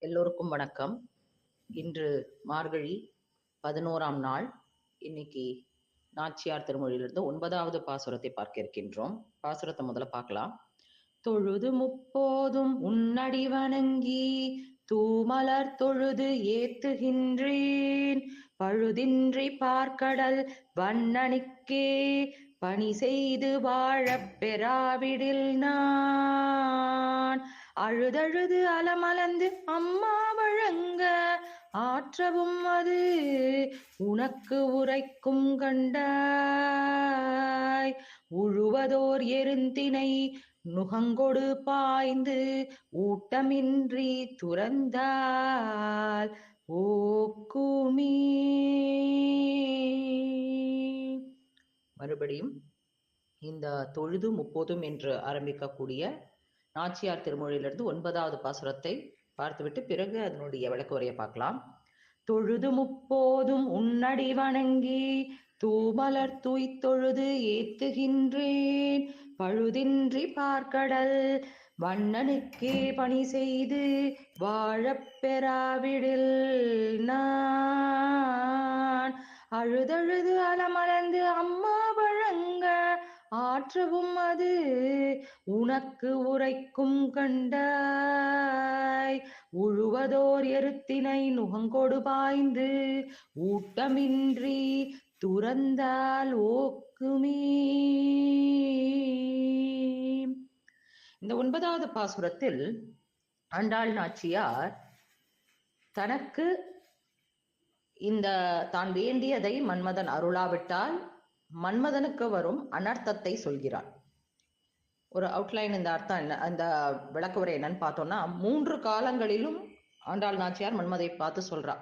எல்லோருக்கும் வணக்கம். இன்று மார்கழி பதினோராம் நாள். இன்னைக்கு நாச்சியார் திருமொழியிலிருந்து ஒன்பதாவது பாசுரத்தை பார்க்க இருக்கின்றோம். பாசுரத்தை முதல்ல பார்க்கலாம். தொழுது முப்போதும் உன்னடி வணங்கி தூமலர் தொழுது ஏத்துகின்றேன். பழுதின்றி பார்க்கடல் வண்ணனுக்கே பணி செய்து வாழப் பெறாவிடில் நான். அழுதழுது அலமலந்து அம்மா வழங்க. ஆற்றவும் அது உனக்கு உரைக்கும் கண்டாய். உழுவதோர் எருந்தினை நுகங்கொடு பாய்ந்து ஊட்டமின்றி துறந்தால். ஓக்குமீ மறுபடியும் இந்த தொழுது முப்போதும் என்று ஆரம்பிக்கக்கூடிய நாச்சியார் திருமொழியிலிருந்து ஒன்பதாவது பாசுரத்தை பார்த்துவிட்டு பிறகு அதனுடைய விளக்கு உரையை பார்க்கலாம். தொழுது முப்போதும் உன்னடி வணங்கி தூமலர் தூய் தொழுது ஏத்துகின்றேன். பழுதின்றி பார்க்கடல் வண்ணனுக்கே பணி செய்து வாழப்பெறாவிடில் நான். அழுதழுது அலமலர்ந்து அம்மா ஆற்றவும் அது உனக்கு உரைக்கும் கண்டாய். உழுவதோர் எருத்தினை நுகங்கொடு பாய்ந்து ஊட்டமின்றி துறந்தால் ஓக்குமே. இந்த ஒன்பதாவது பாசுரத்தில் ஆண்டாள் நாச்சியார் தனக்கு இந்த தான் வேண்டியதை மன்மதன் அருளாவிட்டால் மன்மதனுக்கு வரும் அனர்த்தத்தை சொல்கிறாள் ஒரு அவுட்லைன் இந்த அர்த்தம் என்ன அந்த விளக்குவரை என்னன்னு பார்த்தோம்னா மூன்று காலங்களிலும் ஆண்டாள் நாச்சியார் மன்மதை பார்த்து சொல்றா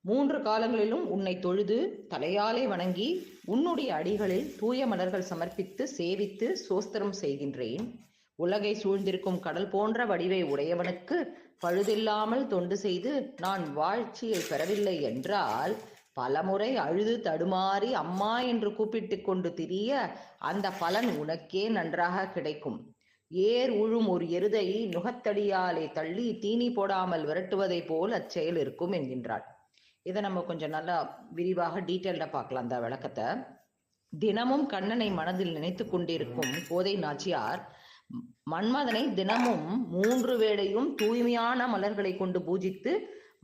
மூன்று காலங்களிலும் உன்னை தொழுது தலையாலே வணங்கி உன்னுடைய அடிகளில் தூய மலர்கள் சமர்ப்பித்து சேவித்து சோஸ்திரம் செய்கின்றேன். உலகை சூழ்ந்திருக்கும் கடல் போன்ற வடிவை உடையவனுக்கு பழுதில்லாமல் தொண்டு செய்து நான் வாழ்ச்சியை பெறவில்லை என்றால் பலமுறை அழுது தடுமாறி அம்மா என்று கூப்பிட்டு கொண்டு திரிய அந்த பலன் உனக்கே நன்றாக கிடைக்கும். ஏர் உழும் ஒரு எருதை நுகத்தடியாலே தள்ளி தீனி போடாமல் விரட்டுவதை போல் அச்செயல் இருக்கும் என்கின்றாள். இதை நம்ம கொஞ்சம் நல்லா விரிவாக டீட்டெயில்டா பார்க்கலாம் அந்த விளக்கத்தை. தினமும் கண்ணனை மனதில் நினைத்து கொண்டிருக்கும் கோதை நாச்சியார் மன்மதனை தினமும் மூன்று வேளையும் தூய்மையான மலர்களை கொண்டு பூஜித்து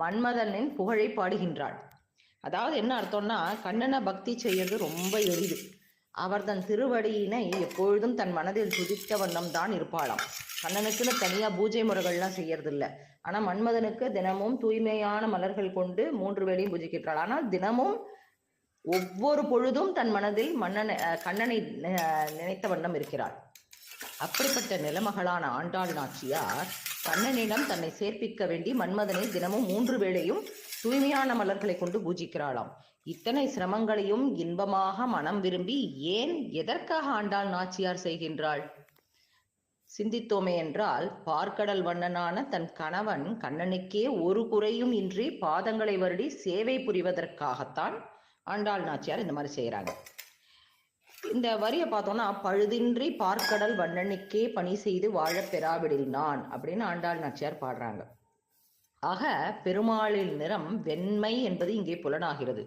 மன்மதனின் புகழை பாடுகின்றாள். அதாவது என்ன அர்த்தம்னா கண்ணனை பக்தி செய்யறது ரொம்ப எளிது. அவர் தன் திருவடியினை எப்பொழுதும் தன் மனதில் துதித்த வண்ணம் தான் இருப்பாளாம். கண்ணனுக்குன்னு தனியா பூஜை முறைகள்லாம் செய்யறது இல்ல ஆனா மன்மதனுக்கு தினமும் தூய்மையான மலர்கள் கொண்டு மூன்று வேளையும் பூஜிக்கின்றாள். ஆனால் தினமும் ஒவ்வொரு பொழுதும் தன் மனதில் மன்னனை கண்ணனை நினைத்த வண்ணம் இருக்கிறாள். அப்படிப்பட்ட நிலமகளான ஆண்டாள் நாச்சியார் கண்ணனிடம் தன்னை சேர்ப்பிக்க வேண்டி மன்மதனை தினமும் மூன்று வேளையும் தூய்மையான மலர்களை கொண்டு பூஜிக்கிறாளாம். இத்தனை சிரமங்களையும் இன்பமாக மனம் விரும்பி ஏன் எதற்காக ஆண்டாள் நாச்சியார் செய்கின்றாள்? சிந்தித்தோமே என்றால் பார்க்கடல் வண்ணனான தன் கணவன் கண்ணனுக்கே ஒரு குறையும் இன்றி பாதங்களை வருடி சேவை புரிவதற்காகத்தான் ஆண்டாள் நாச்சியார் இந்த மாதிரி செய்யறாங்க இந்த வரியை பார்த்தோம்னா பழுதின்றி பார்க்கடல் வண்ணனுக்கே பணி செய்து வாழ பெறாவிடில் நான் அப்படின்னு ஆண்டாள் நாச்சியார் பாடுறாங்க. ஆக பெருமாளின் நிறம் வெண்மை என்பது இங்கே புலனாகிறது.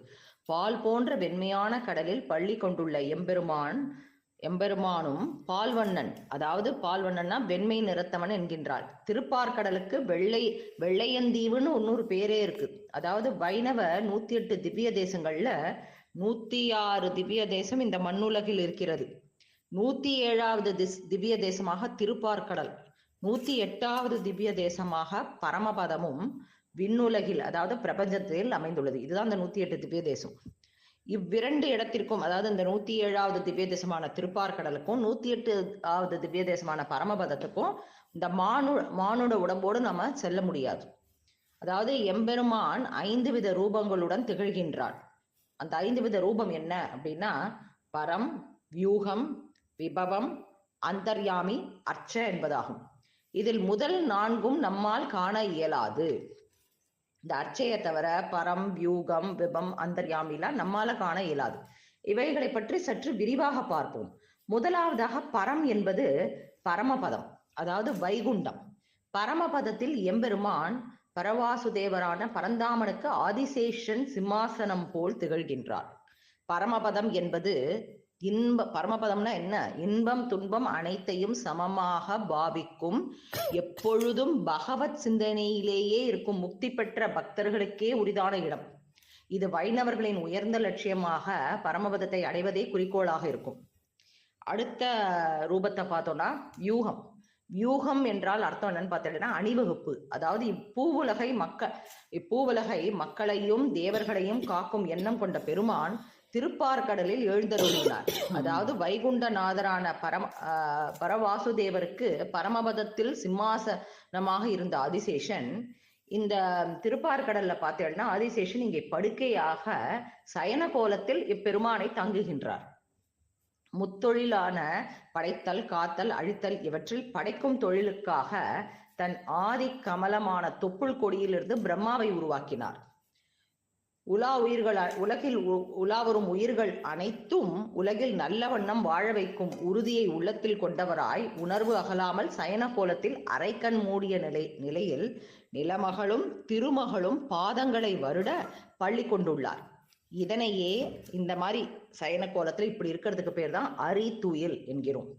பால் போன்ற வெண்மையான கடலில் பள்ளி கொண்டுள்ள எம்பெருமான் எம்பெருமானும் பால்வண்ணன் அதாவது பால்வண்ணன்னா வெண்மை நிறத்தவன் என்கின்றாள். திருப்பார்கடலுக்கு வெள்ளை வெள்ளையந்தீவுன்னு இன்னொரு பேரே இருக்கு. அதாவது வைணவ நூத்தி எட்டு திவ்ய தேசங்கள்ல நூத்தி ஆறு திவ்ய தேசம் இந்த மண்ணுலகில் இருக்கிறது. நூத்தி ஏழாவது திஸ் திவ்ய தேசமாக திருப்பார்கடல். நூத்தி எட்டாவது திவ்ய தேசமாக பரமபதமும் விண்ணுலகில் அதாவது பிரபஞ்சத்தில் அமைந்துள்ளது. இதுதான் இந்த நூத்தி எட்டு திவ்ய தேசம். இவ்விரண்டு இடத்திற்கும் அதாவது இந்த நூத்தி ஏழாவது திவ்ய தேசமான திருப்பார்கடலுக்கும் நூத்தி எட்டு ஆவது திவ்ய தேசமான பரமபதத்துக்கும் இந்த மானு மானுட உடம்போடு நம்ம செல்ல முடியாது. அதாவது எம்பெருமான் ஐந்து வித ரூபங்களுடன் திகழ்கின்றான். அந்த ஐந்து வித ரூபம் என்ன அப்படின்னா பரம் வியூகம் விபவம் அந்தர்யாமி அர்ச்ச என்பதாகும். இதில் முதல் நான்கும் நம்மால் காண இயலாது. இந்த அர்ச்சையை தவிர பரம் வியூகம் விபம் அந்தர்யாமிலாம் நம்மால காண இயலாது. இவைகளை பற்றி சற்று விரிவாக பார்ப்போம். முதலாவதாக பரம் என்பது பரமபதம் அதாவது வைகுண்டம். பரமபதத்தில் எம்பெருமான் பரவாசுதேவரான பரந்தாமனுக்கு ஆதிசேஷன் சிம்மாசனம் போல் திகழ்கின்றார். பரமபதம் என்பது இன்ப பரமபதம்னா என்ன? இன்பம் துன்பம் அனைத்தையும் சமமாக பாவிக்கும். எப்பொழுதும் பகவத் சிந்தனையிலேயே இருக்கும் முக்தி பெற்ற பக்தர்களுக்கே உரிதான இடம். இது வைணவர்களின் உயர்ந்த லட்சியமாக பரமபதத்தை அடைவதே குறிக்கோளாக இருக்கும். அடுத்த ரூபத்தை பார்த்தோம்னா வியூகம் வியூகம் என்றால் அர்த்தம் என்னன்னு பார்த்தீங்கன்னா அணிவகுப்பு. அதாவது இப்பூவுலகை மக்க இப்பூவுலகை மக்களையும் தேவர்களையும் காக்கும் எண்ணம் கொண்ட பெருமான் திருப்பார்கடலில் எழுந்தருளினார். அதாவது வைகுண்டநாதரான பரம பரவாசுதேவருக்கு பரமபதத்தில் சிம்மாசனமாக இருந்த ஆதிசேஷன் இந்த திருப்பார்கடல்ல பார்த்தீங்கன்னா ஆதிசேஷன் இங்கே படுக்கையாக சயன கோலத்தில் இப்பெருமானை தங்குகின்றார். முத்தொழிலான படைத்தல் காத்தல் அழித்தல் இவற்றில் படைக்கும் தொழிலுக்காக தன் ஆதி கமலமான தொப்புள் கொடியிலிருந்து பிரம்மாவை உருவாக்கினார். உலா உயிர்கள் உலகில் உ- உலாவரும் உயிர்கள் அனைத்தும் உலகில் நல்ல வண்ணம் வாழ வைக்கும் உறுதியை உள்ளத்தில் கொண்டவராய் உணர்வு அகலாமல் சயன கோலத்தில் அரைக்கண் மூடிய நிலை நிலையில் நிலமகளும் திருமகளும் பாதங்களை வருட பள்ளி கொண்டுள்ளார். இதனையே இந்த மாதிரி சயன கோலத்தில் இப்படி இருக்கிறதுக்கு பேர் தான் அரித்துயில் என்கிறோம்.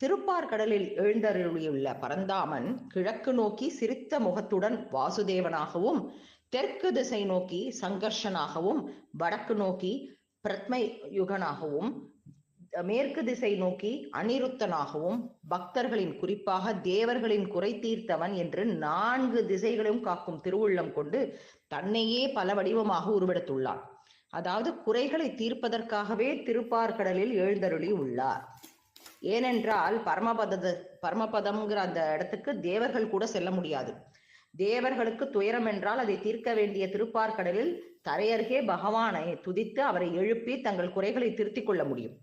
திருப்பார்கடலில் எழுந்தருளியுள்ள பரந்தாமன் கிழக்கு நோக்கி சிரித்த முகத்துடன் வாசுதேவனாகவும் தெற்கு திசை நோக்கி சங்கர்ஷனாகவும் வடக்கு நோக்கி பிரத்மை யுகனாகவும் மேற்கு திசை நோக்கி அனிருத்தனாகவும் பக்தர்களின் குறிப்பாக தேவர்களின் குறை தீர்த்தவன் என்று நான்கு திசைகளையும் காக்கும் திருவுள்ளம் கொண்டு தன்னையே பல வடிவமாக உருவெடுத்துள்ளான் அதாவது குறைகளை தீர்ப்பதற்காகவே திருப்பார்கடலில் எழுந்தருளி உள்ளார். ஏனென்றால் பரமபத பரமபதம்ங்கிற அந்த இடத்துக்கு தேவர்கள் கூட செல்ல முடியாது. தேவர்களுக்கு துயரம் என்றால் அதை தீர்க்க வேண்டிய திருப்பார்கடலில் தரையருகே பகவானை துதித்து அவரை எழுப்பி தங்கள் குறைகளை திருத்திக் கொள்ள முடியும்.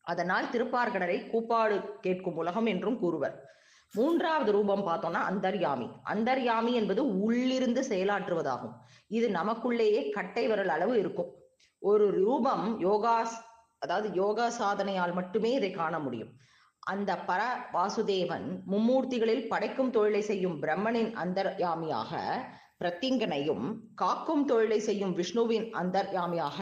அதனால் திருப்பார்கடலை கூப்பாடு கேட்கும் உலகம் என்றும் கூறுவர். மூன்றாவது ரூபம் பார்த்தோம்னா அந்தர்யாமி. அந்தர்யாமி என்பது உள்ளிருந்து செயலாற்றுவதாகும். இது நமக்குள்ளேயே கட்டை விரல் அளவு இருக்கும். ஒரு ரூபம் யோகாஸ் அதாவது யோகா சாதனையால் மட்டுமே இதை காண முடியும். அந்த பர வாசுதேவன் மும்மூர்த்திகளில் படைக்கும் தொழிலை செய்யும் பிரம்மனின் அந்தர்யாமியாக பிரத்திங்கனையும் காக்கும் தொழிலை செய்யும் விஷ்ணுவின் அந்தர்யாமியாக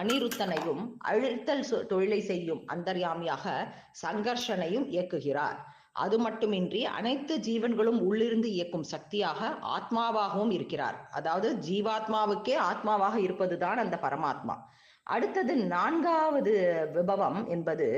அனிருத்தனையும் அழுத்தல் தொழிலை செய்யும் அந்தர்யாமியாக சங்கர்ஷனையும் இயக்குகிறார். அது மட்டுமின்றி அனைத்து ஜீவன்களும் உள்ளிருந்து இயக்கும் சக்தியாக ஆத்மாவாகவும் இருக்கிறார். அதாவது ஜீவாத்மாவுக்கே ஆத்மாவாக இருப்பதுதான் அந்த பரமாத்மா. அடுத்தது நான்காவது விபவம் என்பது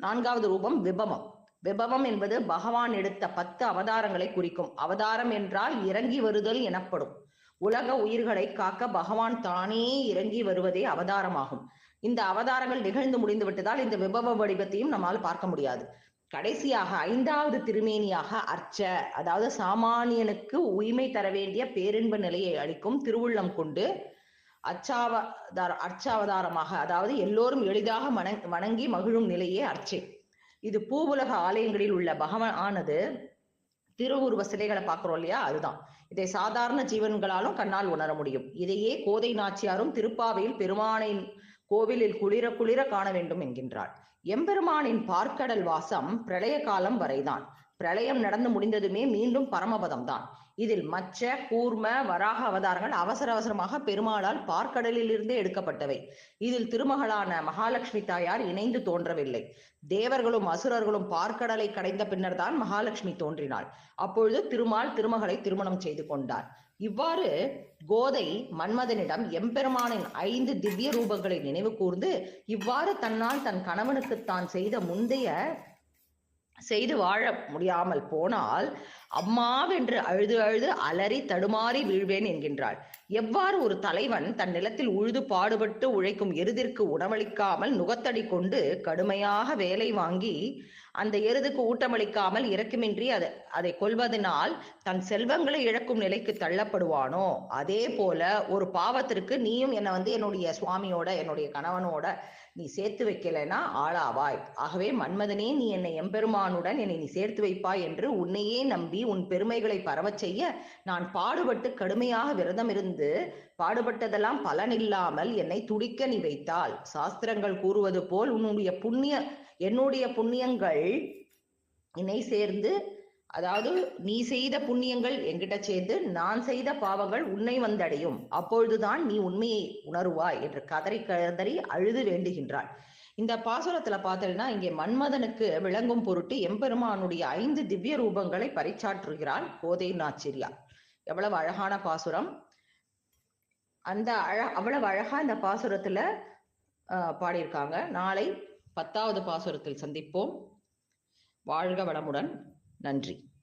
நான்காவது ரூபம் விபவம் விபவம் என்பது பகவான் எடுத்த பத்து அவதாரங்களை குறிக்கும். அவதாரம் என்றால் இறங்கி வருதல் எனப்படும். உலக உயிர்களை காக்க பகவான் தானே இறங்கி வருவதே அவதாரமாகும். இந்த அவதாரங்கள் நிகழ்ந்து முடிந்து விட்டதால் இந்த விபவ வடிவத்தையும் நம்மால் பார்க்க முடியாது. கடைசியாக ஐந்தாவது திருமேனியாக அர்ச்ச அதாவது சாமானியனுக்கு உய்மை தர வேண்டிய பேரின்ப நிலையை அளிக்கும் திருவுள்ளம் கொண்டு அச்சாவதார அர்ச்சாவதாரமாக அதாவது எல்லோரும் எளிதாக வணங் வணங்கி மகிழும் நிலையே அர்ச்சை. இது பூவுலக ஆலயங்களில் உள்ள பகவானது திருவுருவ சிலைகளை பார்க்கிறோம் இல்லையா? அதுதான். இதை சாதாரண ஜீவன்களாலும் கண்ணால் உணர முடியும். இதையே கோதை நாச்சியாரும் திருப்பாவையில் பெருமானின் கோவிலில் குளிர குளிர காண வேண்டும் என்கின்றாள். எம்பெருமானின் பார்க்கடல் வாசம் பிரளய காலம் வரைதான். பிரளயம் நடந்து முடிந்ததுமே மீண்டும் பரமபதம் தான் இதில் மச்ச கூர்ம வராக அவதாரங்கள் அவசர அவசரமாக பெருமாளால் பார்க்கடலில் இருந்தே எடுக்கப்பட்டவை. இதில் திருமகளான மகாலட்சுமி தாயார் இணைந்து தோன்றவில்லை. தேவர்களும் அசுரர்களும் பார்க்கடலை கடைந்த பின்னர் தான் மகாலட்சுமி தோன்றினாள். அப்பொழுது திருமால் திருமகளை திருமணம் செய்து கொண்டார். இவ்வாறு கோதை மன்மதனிடம் எம்பெருமானின் ஐந்து திவ்ய ரூபங்களை நினைவு கூர்ந்து இவ்வாறு தன்னால் தன் கணவனுக்கு தான் செய்த முந்தைய செய்து வாழ முடியாமல் போனால் அம்மாவென்று அழுது அழுது அலறி தடுமாறி வீழ்வேன் என்கின்றாள். எவ்வாறு ஒரு தலைவன் தன் நிலத்தில் உழுது பாடுபட்டு உழைக்கும் எருதிற்கு உணவளிக்காமல் நுகத்தடி கொண்டு கடுமையாக வேலை வாங்கி அந்த எருதுக்கு ஊட்டமளிக்காமல் இறக்குமின்றி அதை அதை கொள்வதனால் தன் செல்வங்களை இழக்கும் நிலைக்கு தள்ளப்படுவானோ? அதே போல ஒரு பாவத்திற்கு நீயும் என்னை வந்து என்னுடைய சுவாமியோட என்னுடைய கணவனோட நீ சேர்த்து வைக்கலைன்னா ஆளாவாய். ஆகவே மன்மதனே நீ என்னை எம்பெருமானுடன் என்னை நீ சேர்த்து வைப்பாய் என்று உன்னையே நம்பி உன் பெருமைகளை பரவச் செய்ய நான் பாடுபட்டு கடுமையாக விரதம் இருந்து பாடுபட்டதெல்லாம் பலனில்லாமல் என்னை துடிக்க நீ வைத்தால் சாஸ்திரங்கள் கூறுவது போல் உன்னுடைய புண்ணிய என்னுடைய புண்ணியங்கள் இணை சேர்ந்து அதாவது நீ செய்த புண்ணியங்கள் என்கிட்ட சேர்ந்து நான் செய்த பாவங்கள் உன்னை வந்தடையும். அப்பொழுதுதான் நீ உண்மையை உணருவாய் என்று கதறி கதறி அழுது வேண்டுகின்றாள். இந்த பாசுரத்துல பார்த்தீங்கன்னா இங்கே மன்மதனுக்கு விளங்கும் பொருட்டு எம்பெருமானுடைய ஐந்து திவ்ய ரூபங்களை பறைச்சாற்றுகிறாள் கோதை நாச்சிரியா. எவ்வளவு அழகான பாசுரம். அந்த அழ அவ்வளவு அழகா இந்த பாசுரத்துல ஆஹ் பாடியிருக்காங்க. நாளை பத்தாவது பாசுரத்தில் சந்திப்போம். வாழ்க வளமுடன். நன்றி.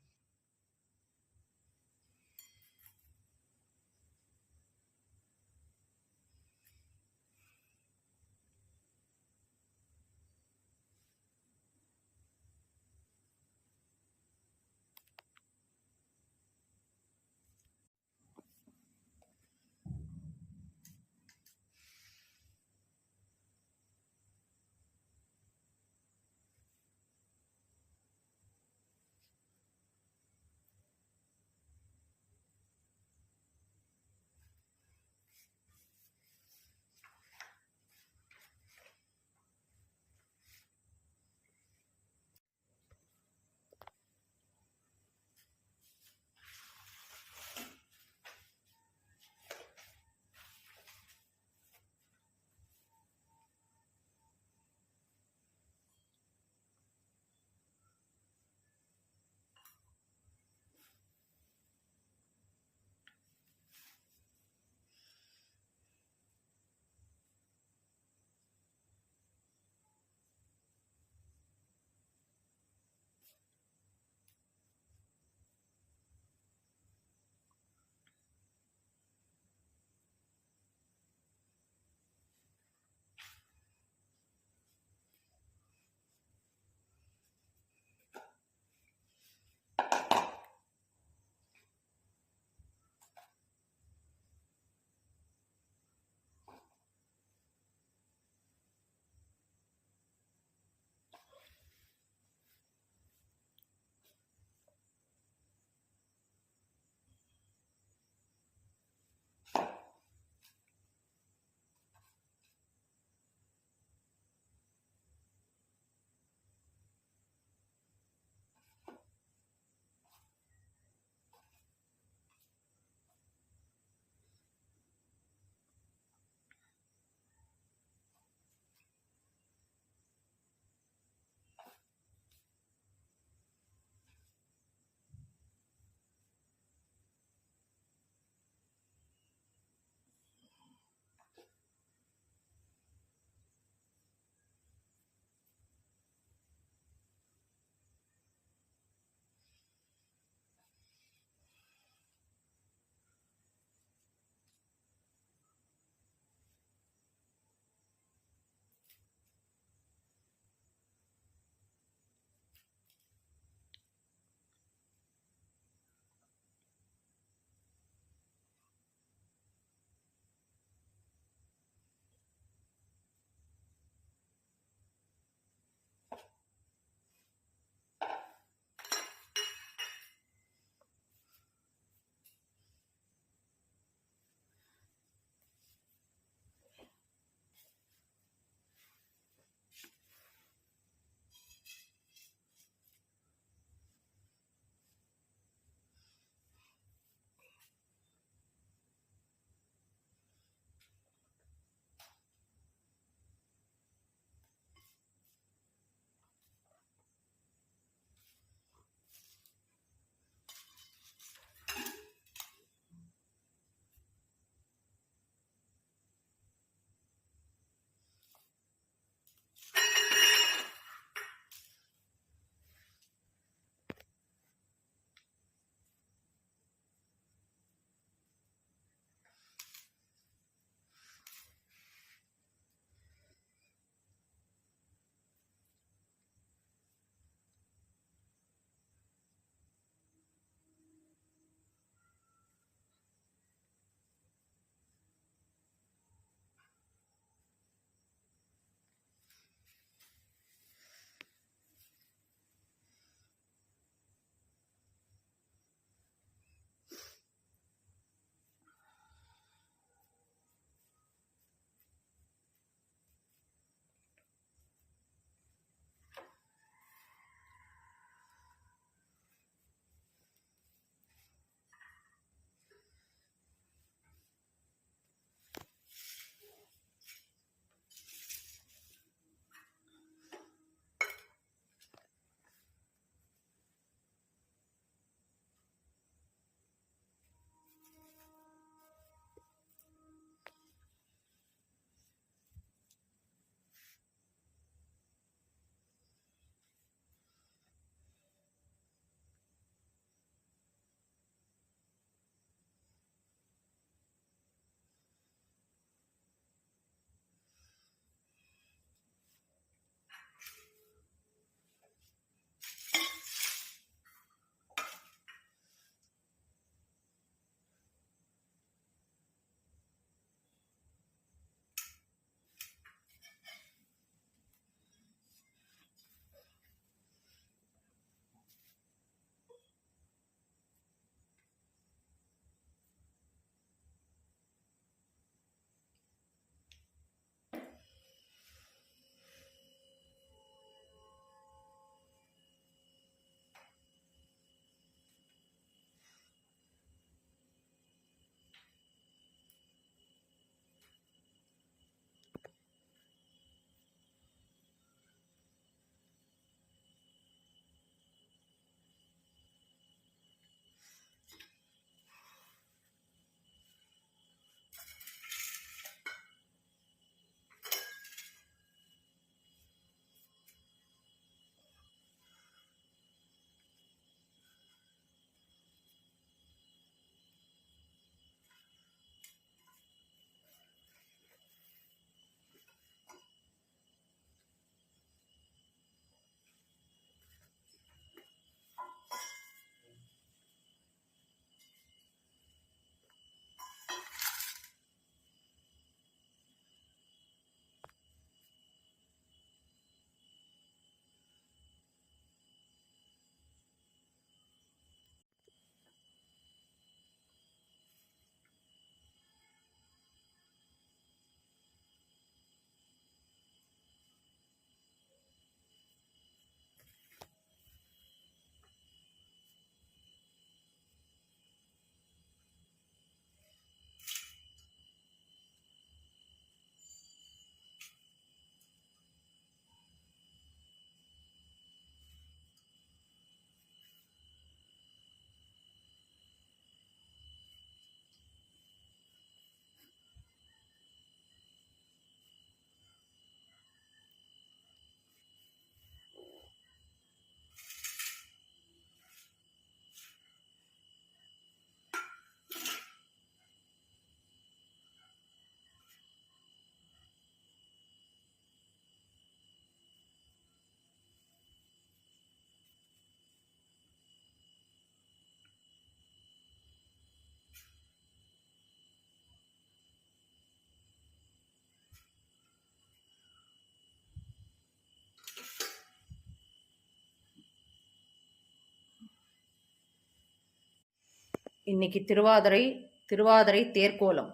இன்னைக்கு திருவாதிரை திருவாதிரை தேர்கோலம்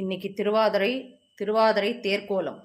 இன்னைக்கு திருவாதிரை திருவாதிரை தேர்கோலம்